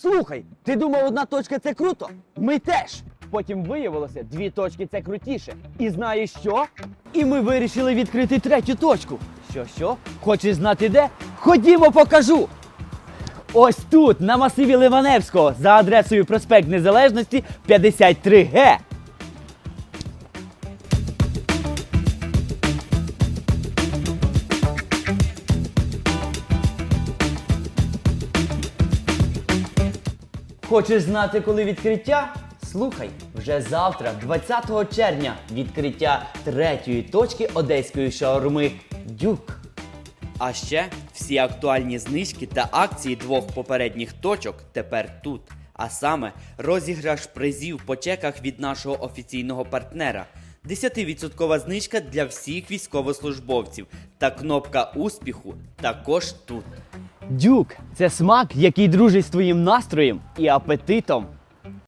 Слухай, ти думав, одна точка це круто? Ми теж. Потім виявилося, дві точки це крутіше. І знаєш що? І ми вирішили відкрити третю точку. Що, що? Хочеш знати де? Ходімо, покажу. Ось тут, на масиві Ливаневського, за адресою проспект Незалежності 53Г. Хочеш знати, коли відкриття? Слухай, вже завтра, 20 червня, відкриття третьої точки одеської шаурми Дюк. А ще всі актуальні знижки та акції двох попередніх точок тепер тут. А саме розіграш призів по чеках від нашого офіційного партнера. 10% знижка для всіх військовослужбовців та кнопка успіху також тут. Дюк це смак, який дружить з твоїм настроєм і апетитом.